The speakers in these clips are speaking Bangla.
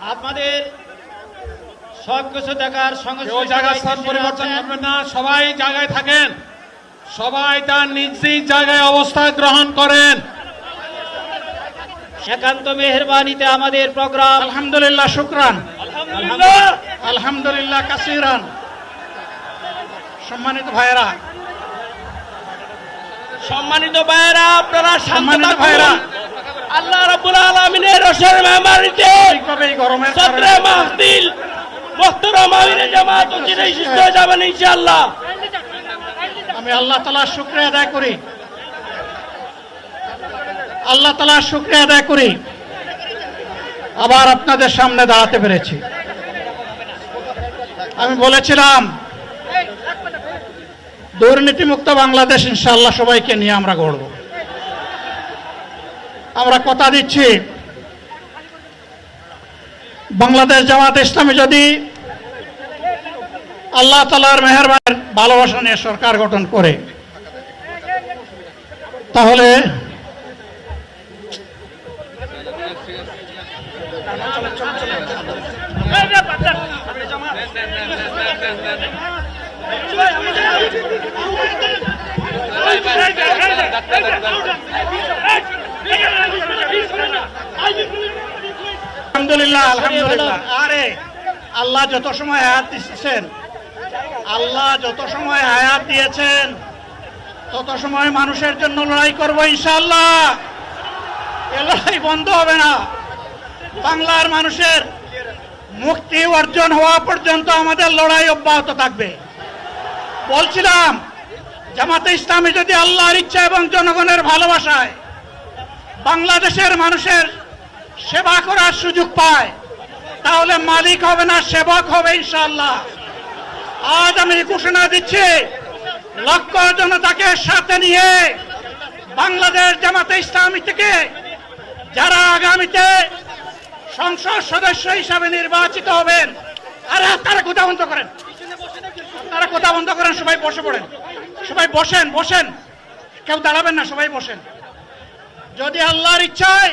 আপনাদের সব কিছু দেখার সঙ্গে কেউ জায়গা স্থান পরিবর্তন করবেন না সবাই জায়গায় থাকেন। সবাই তার নিজ নিজ জায়গায় অবস্থান গ্রহণ করেন। একান্ত মেহরবানিতে আমাদের প্রোগ্রাম। আলহামদুলিল্লাহ শুক্রান। আলহামদুলিল্লাহ। কাসিরান। সম্মানিত ভাইয়েরা। সম্মানিত ভাইয়েরা আপনারা সম্মানিত। ভাইয়েরা। আল্লাহ রাব্বুল আলামিনের রসের মেহমানিতে এই সদরে মাহফিল মোহতরম আমিনে জামাত অচিরেই সুস্থ হয়ে যাবেন ইনশাআল্লাহ। আমি আল্লাহ তালার শুক্রিয়া আদায় করি। আল্লাহ তালার শুক্রিয়া আদায় করি। আবার আপনাদের সামনে দাঁড়াতে পেরেছি। আমি বলেছিলাম দুর্নীতিমুক্ত বাংলাদেশ ইনশাআল্লাহ সবাইকে নিয়ে আমরা গড়ব। আমরা কথা দিচ্ছি বাংলাদেশ জামাত ইসলামী যদি আল্লাহ তালার মেহরবানের ভালোবাসা নিয়ে সরকার গঠন করে তাহলে আলহামদুলিল্লাহ আলহামদুলিল্লাহ। আরে আল্লাহ যত সময় হায়াত দিচ্ছেন আল্লাহ যত সময় হায়াত দিয়েছেন তত সময় মানুষের জন্য লড়াই করব ইনশাআল্লাহ। এ লড়াই বন্ধ হবে না। বাংলার মানুষের মুক্তি অর্জন হওয়া পর্যন্ত আমাদের লড়াই অব্যাহত থাকবে। বলছিলাম জামাতে ইসলামী যদি আল্লাহর ইচ্ছা এবং জনগণের ভালোবাসায় বাংলাদেশের মানুষের সেবা করার সুযোগ পায়, তাহলে মালিক হবে না, সেবক হবে ইনশাল্লাহ আজ আমি ঘোষণা দিচ্ছি, লক্ষ জনতাকে সাথে নিয়ে বাংলাদেশ জামাতে ইসলামী থেকে যারা আগামীতে সংসদ সদস্য হিসাবে নির্বাচিত হবেন, আরে তারা কথা বন্ধ করেন। তারা কথা বন্ধ করেন, সবাই বসে পড়েন। সবাই বসেন বসেন। কেউ দাঁড়াবেন না, সবাই বসেন। যদি আল্লাহর ইচ্ছায়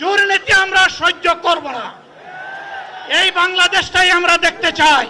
দুর্নীতি আমরা সহ্য করব না। এই বাংলাদেশটাই আমরা দেখতে চাই।